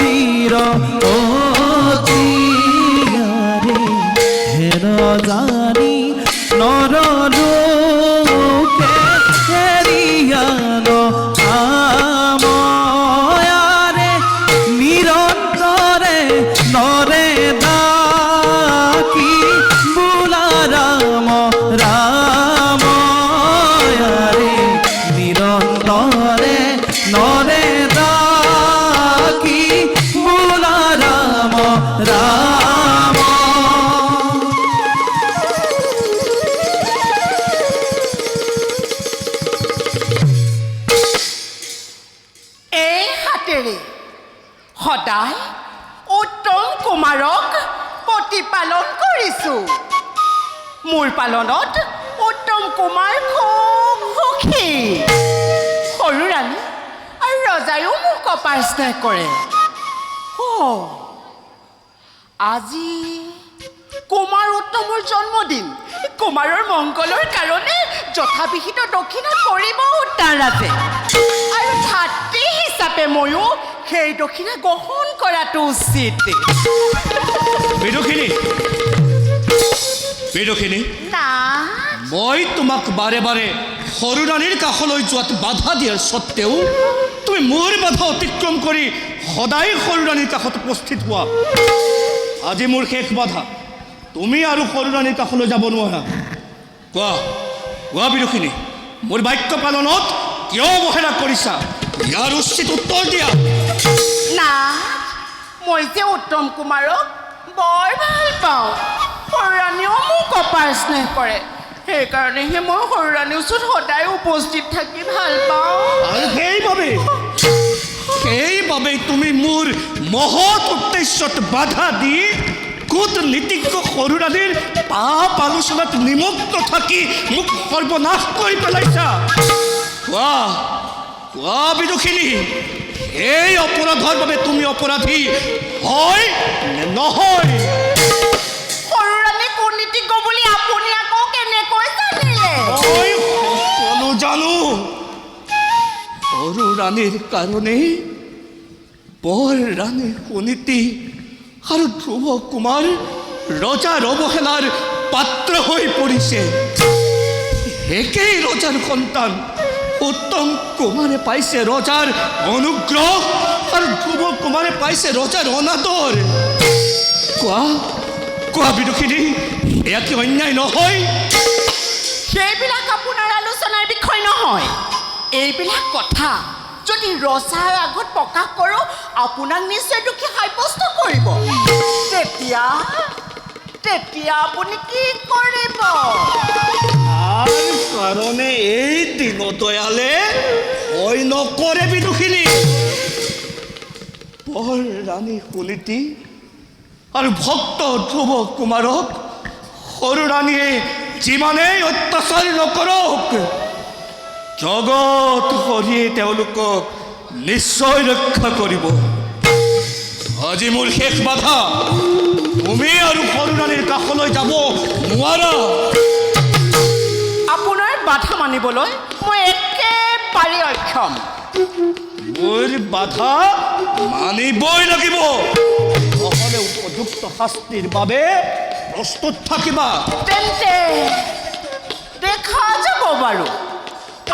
চির ও চির রে হেন যা সদায় উত্তম কুমাৰক প্ৰতিপালন কৰিছো। মোৰ পালনত উত্তম কুমাৰ খুব সুখী। সৰু ৰাণী আৰু ৰজায়ো মোক কপাৰ স্নেহ কৰে। আজি কুমাৰ উত্তমৰ জন্মদিন। কুমাৰৰ মংগলৰ কাৰণে যথাবিহিত দক্ষিণা কৰিব উত্তাৰাজে আৰু ভাতৃ হিচাপে ময়ো সেই দক্ষিণা গ্ৰহণ কৰাটো উচিত। বিদুষিনী বিদুষিনী না। মই তোমাক বাৰে বাৰে সৰু ৰাণীৰ কাষলৈ যোৱাত বাধা দিয়াৰ স্বত্তেও তুমি মোৰ বাধা অতিক্ৰম কৰি সদায় সৰু ৰাণীৰ কাষত উপস্থিত হোৱা। আজি মোৰ শেষ বাধা। তুমি আৰু সৰু ৰাণীৰ কাষলৈ যাব নোৱাৰা। কোৱা কোৱা বিদুষিনী মোৰ বাক্য পালনত কিয় অৱহেলা কৰিছা? ইয়াৰ উচিত উত্তৰ দিয়া। না মই যে উত্তম কুমাৰক বৰ ভালো পাওঁ সৰুৰাণীও মোক কপাৰ স্নেহ কৰে। সেইকাৰণেহে মই সৰুৰাণীৰ ওচৰত সদায় উপস্থিত থাকি ভালো পাওঁ। আৰু সেইবাবে সেইবাবে তুমি মোৰ মহৎ উদ্দেশ্যত বাধা দি কূটনীতিজ্ঞ সৰুৰাণীৰ পাপ আলোচনাত নিমগ্ন থাকি মোক সৰ্বনাশ কৰি পেলাইছা। কোৱা কোৱা বিদুষিনী এই অপৰাধৰ বাবে তুমি অপৰাধী হয় নে নহয়। জানো। সৰু ৰাণীৰ কাৰণে বৰ ৰাণী সুনীতি আৰু ধ্ৰুৱ কুমাৰ ৰজাৰ অৱহেলাৰ পাত্ৰ হৈ পৰিছে। একেই ৰজাৰ সন্তান। উত্তম কুমাৰে পাইছে ৰজাৰ অনুগ্ৰহ আৰু ধ্ৰুৱ কুমাৰে পাইছে ৰজাৰ অনাদৰ কোৱা কোৱা বিদুষিনী এয়া কি অন্যায় নহয়? সেইবিলাক আপোনাৰ আলোচনাৰ বিষয় নহয়। এইবিলাক কথা যদি ৰজাৰ আগত প্ৰকাশ কৰোঁ, আপোনাক নিশ্চয় দুখী সাব্যস্ত কৰিব। তেতিয়া তেতিয়া আপুনি কি কৰিব? তাৰ কাৰণে এই দীনদয়ালে ভয় নকৰে বিদুষিনী বৰ ৰাণী সুনীতি আৰু ভক্ত ধ্ৰুৱ কুমাৰক সৰু ৰাণীয়ে যিমানেই অত্যাচাৰ নকৰক জগত হৰিয়ে তেওঁলোকক নিশ্চয় ৰক্ষা কৰিব। আজি মোৰ শেষ বাধা। তুমি আৰু সৰু ৰাণীৰ কাষলৈ যাব নোৱাৰা। বাধা মানিবলৈ মই একেবাৰে অক্ষম। মোৰ বাধা মানিবই লাগিব। নহ'লে উপযুক্ত শাস্তিৰ বাবে প্ৰস্তুত থাকিবা। তেন্তে দেখা যাব বাৰু।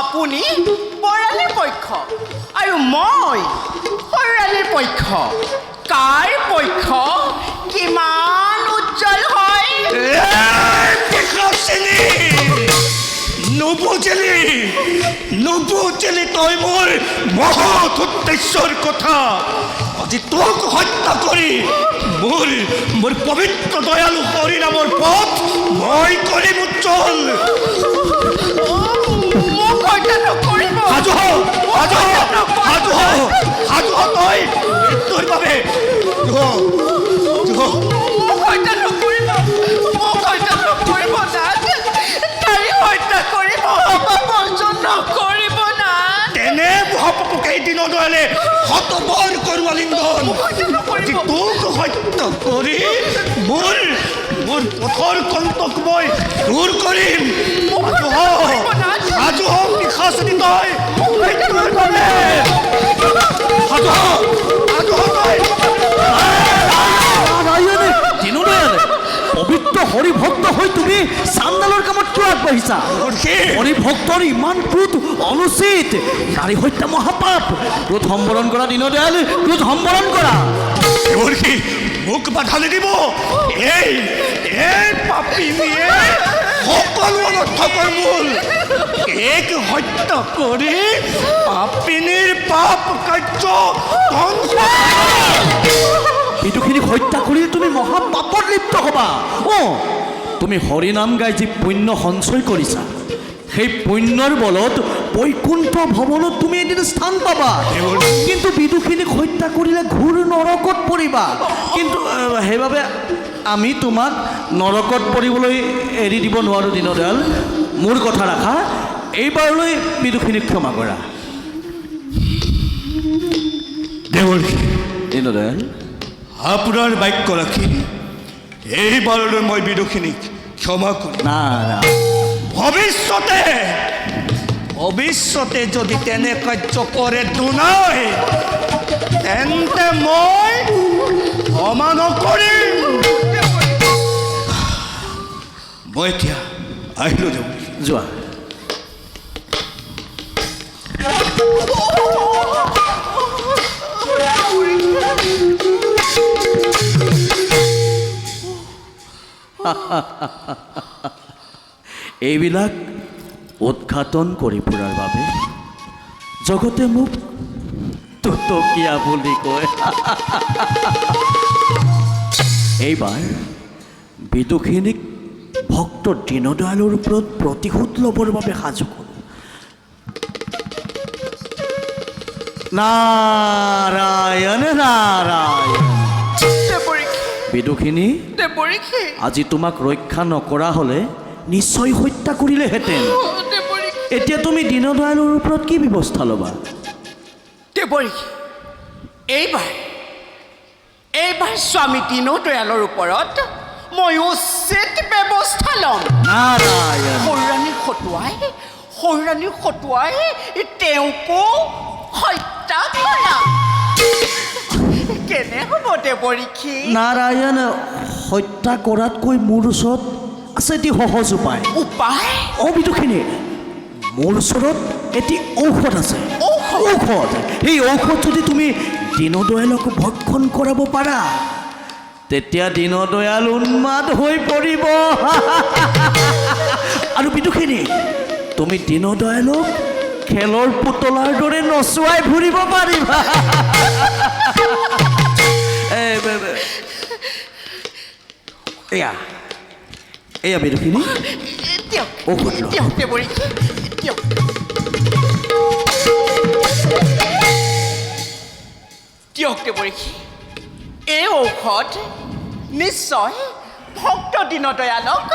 আপুনি বৰালিৰ পক্ষ আৰু মই সৰুৰালিৰ পক্ষ। কাৰ পক্ষ কিমান উজ্জ্বল হয়! নুবুজিলি নুবুজিলি তই মোৰ মহৎ উদ্দেশ্যৰ কথা। আজি তোক হত্যা কৰি মোৰ মোৰ পবিত্ৰ দয়ালু হৰিনামৰ পথ মই কৰিম উজ্জ্বল তই মৃত্যুৰ বাবে। দিনৰ দয়ালে শতবৰ আজি তোক সত্য কৰি মোৰ মোৰ পথৰ কণ্টক মই দূৰ কৰিম। সাজু হ সাজু হ তই মৃত্যুৰ বাবে সাজু হ সাজু হ তই নারায়ণে দিনদয়ালে হৈ তুমি চান্দালৰ আহিছা মহৰ্ষি হৰি ভক্তৰ ইমান ক্ৰোধ অনুচিত নাৰী হত্যা মহাপাপ। ক্ৰোধ সম্বৰণ কৰা দীনদয়াল ক্ৰোধ সম্বৰণ কৰা মহৰ্ষি মোক বাধা নিদিব এই এই পাপিনীয়ে সকলো অনৰ্থকৰ মূল এক হত্যা কৰি পাপিনীৰ পাপ কাৰ্য বিদুখিনীক হত্যা কৰি তুমি মহাপাপত লিপ্ত হ'বা। অঁ তুমি হৰিনাম গাই যি পুণ্য সঞ্চয় কৰিছা সেই পুণ্যৰ বলত বৈকুণ্ঠ ভৱনত তুমি এদিন স্থান পাবা। কিন্তু বিদুখিনীক হত্যা কৰিলে ঘূৰ নৰকত পৰিবা। কিন্তু সেইবাবে আমি তোমাক নৰকত পৰিবলৈ এৰি দিব নোৱাৰোঁ দীনদয়াল। মোৰ কথা ৰাখা এইবাৰলৈ বিদুখিনীক ক্ষমা কৰা। দীনদয়াল। আপোনাৰ বাক্য ৰাখি এইবাৰলৈ মই বিদুষিনীক ক্ষমা কৰিম না না। ভৱিষ্যতে ভৱিষ্যতে যদি তেনে কাৰ্য কৰে দুনাই তেন্তে মই ক্ষমা নকৰিম মই এতিয়া আহিলোঁ যোৱা। এইবিলাক উৎঘাটন কৰি ফুৰাৰ বাবে জগতে মোক টুটকীয়া বুলি কয়। এইবাৰ বিদুখিনীক ভক্ত দীনদয়ালৰ ওপৰত প্ৰতিশোধ ল'বৰ বাবে সাজু কৰোঁ। নাৰায়ণ নাৰায়ণ। বিদুখিনী আজি তোমাক ৰক্ষা নকৰা হ'লে নিশ্চয় হত্যা কৰিলেহেঁতেন। এতিয়া তুমি দীনদয়ালৰ ওপৰত কি ব্যৱস্থা ল'বা? এইবাৰ এইবাৰ স্বামী দীনদয়ালৰ ওপৰত মই উচিত ব্যৱস্থা ল'ম। সৌৰাণী খটুৱাই সৌৰাণী খটুৱাই তেওঁকো হত্যা কৰা। কেনে হ'ব দেৱৰীখী নাৰায়ণ হত্যা কৰাতকৈ মোৰ ওচৰত আছে এটি সহজ উপায়। উপায়? অঁ বিদুখিনী মোৰ ওচৰত এটি ঔষধ আছে। ঔষধ? ঔষধ। সেই ঔষধ যদি তুমি দীনদয়ালক ভক্ষণ কৰাব পাৰা তেতিয়া দীনদয়াল উন্মাদ হৈ পৰিব। আৰু বিদুখিনী তুমি দীনদয়ালক খেলৰ পুতলাৰ দৰে নচুৱাই ফুৰিব পাৰিবা এয়া এয়া বিদুখিনী ঔষধ। দিয়ক দেৱৰীখী এই ঔষধ নিশ্চয় ভক্ত দীনদয়ালক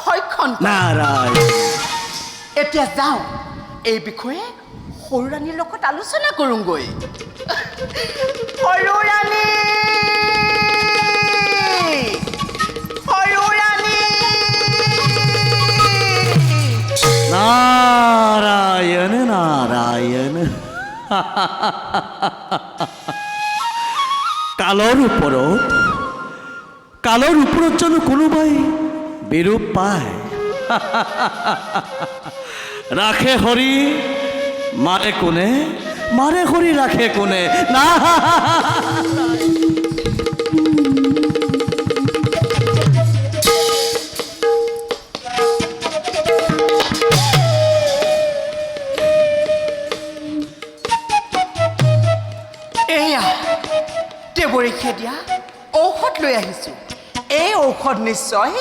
ভক্ষণ। নাৰায়ণ এতিয়া যাওঁ। এই বিষয়ে সৰু সৰুৰাণীৰ লগত আলোচনা কৰোঁগৈ। সৰুৰাণী! সৰুৰাণী! নারায়ণ নারায়ণ কালৰ ওপৰত কালৰ ওপৰত জানো কোনোবাই বিৰূপ পায়। ৰাখে হৰি মাৰে কোনে মাৰে হৰি ৰাখে কোনে না। এয়া দেৱৰীখে দিয়া, ঔষধ লৈ আহিছোঁ। এই ঔষধ নিশ্চয়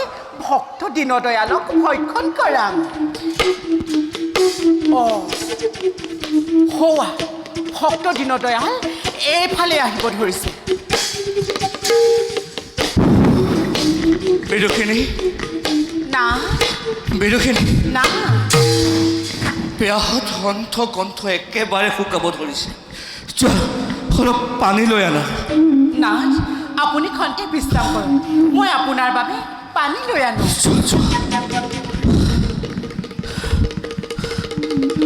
ভক্ত দীনদয়ালক ভক্ষণ কৰাম। হৌৱা ভক্ত দীনদয়াল এইফালে আহিব ধৰিছে। বিদুষিনী না। বিদুষিনী না। পিয়াহত কণ্ঠ কণ্ঠ একেবাৰে শুকাব ধৰিছে। যোৱা অলপ পানী লৈ আনা। না আপুনি খন্তেক বিশ্ৰাম কৰক। মই আপোনাৰ বাবে পানী লৈ আনো।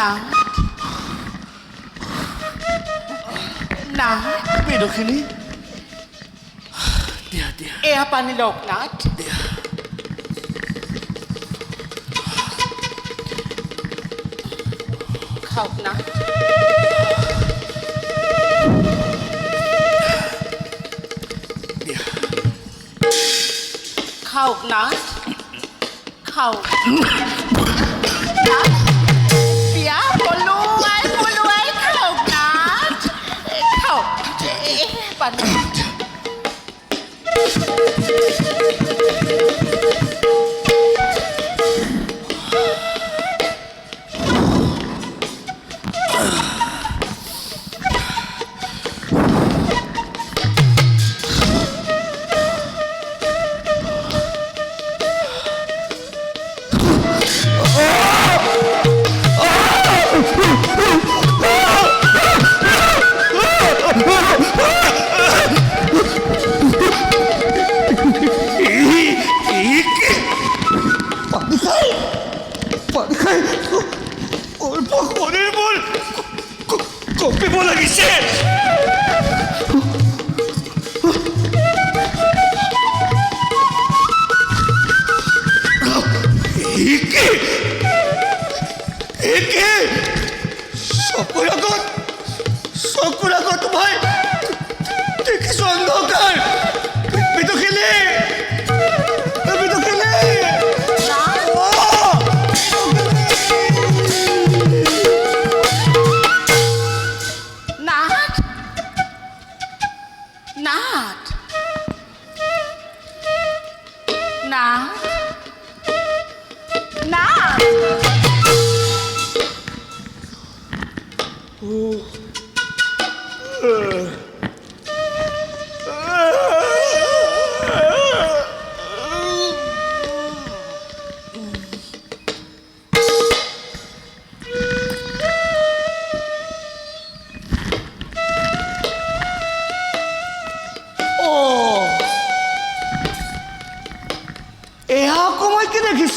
หนัง หนัง 이렇게 니? 디야 디야 เอฮปานิโลกนัด เขานะเขานะเขานะ এ,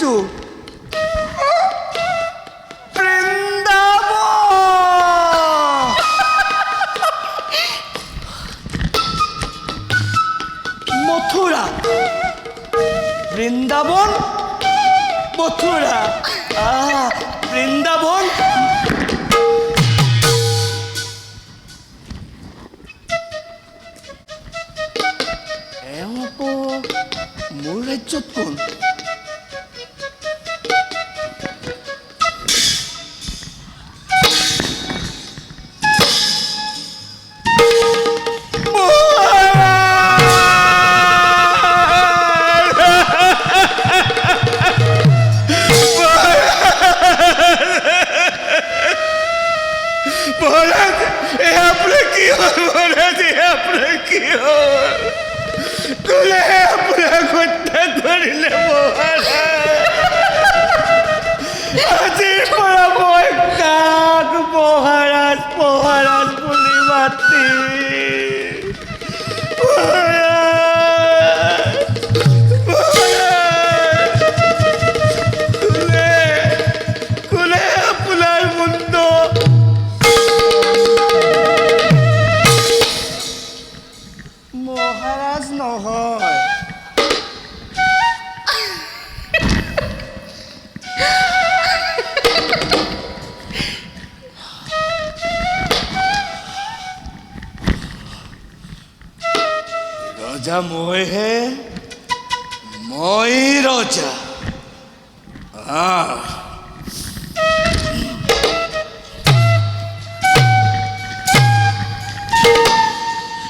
কি দেখিছো বৃন্দাবন মথুৰা আহ বৃন্দাবন। আকৌ মোৰ ৰাজ্যত কোন? মহাৰাজ মহাৰাজ মই ৰজা আহ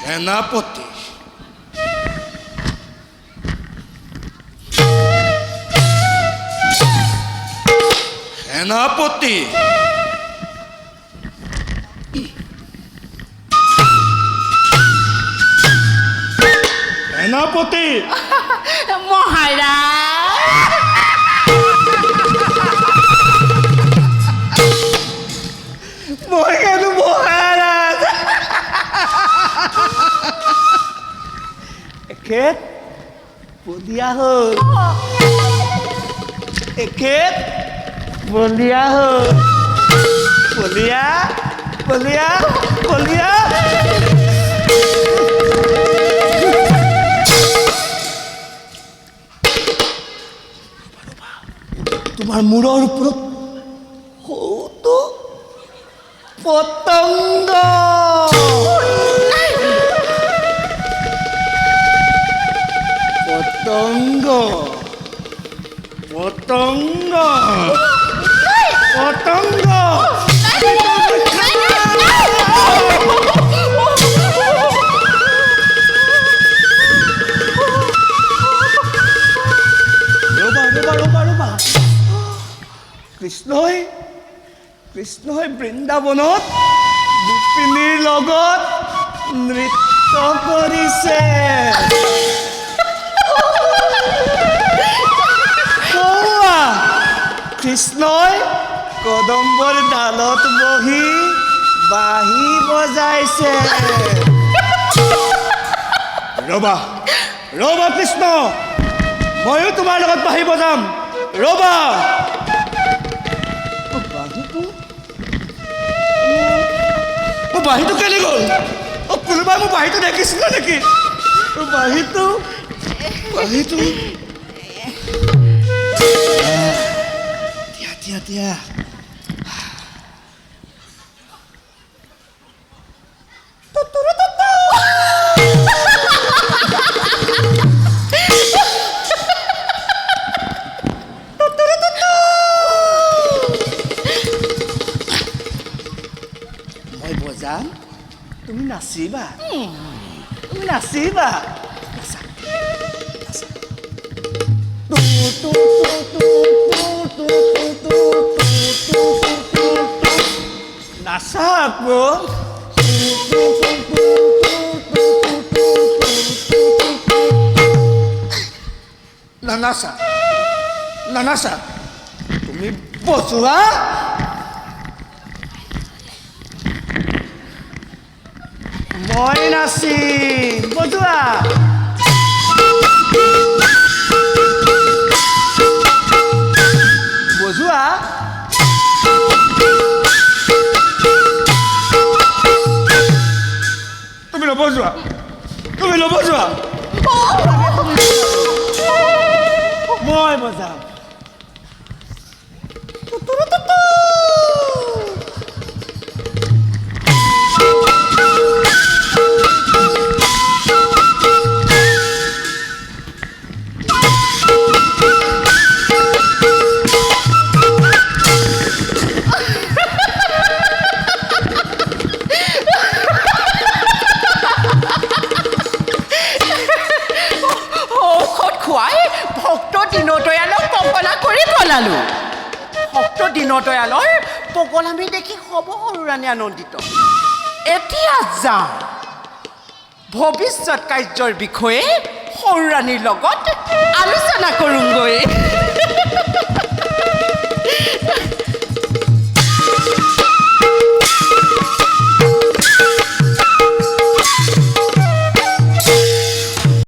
সেনাপতি সেনাপতি সেনাপতি মহাৰাজ মরে গেল মহারাজ ক্ষেত বলিয়া হোক। ক্ষেত বলিয়া হোক। বলিয়া বলিয়া বলিয়া তোমার মূরর প্রত্যেক পতঙ্গ। পতঙ্গ। পতঙ্গ। পতঙ্গ। কৃষ্ণ হয় কৃষ্ণই বৃন্দাবনত গোপিনীৰ লগত নৃত্য কৰিছে। কৃষ্ণই কদম্বৰ ডালত বহি বাঁহী বজাইছে। ৰ'বা ৰ'বা কৃষ্ণ ময়ো তোমাৰ লগত বাঁহী বজাম। ৰ'বা। বাঁহীটো কেলে গ'ল? অ কোনোবাই মোৰ বাঁহীটো দেখিছিলে নেকি? অ, বাঁহীটো বাঁহীটো দিয়া দিয়া দিয়া জান তুমি নাচিবা তুমি নাচিবা নাচা আকৌ নানাচা নানাচা তুমি বচোৱা মই নাচিম বজোৱা বজোৱা তুমি নবজোৱা তুমি নবজোৱা মই বজাম দেখি হ'ব সৰুৰাণী আনন্দিত। এতিয়া যাওঁ ভৱিষ্যত কাৰ্যৰ বিষয়ে সৰুৰাণীৰ লগত আলোচনা কৰোঁগৈ।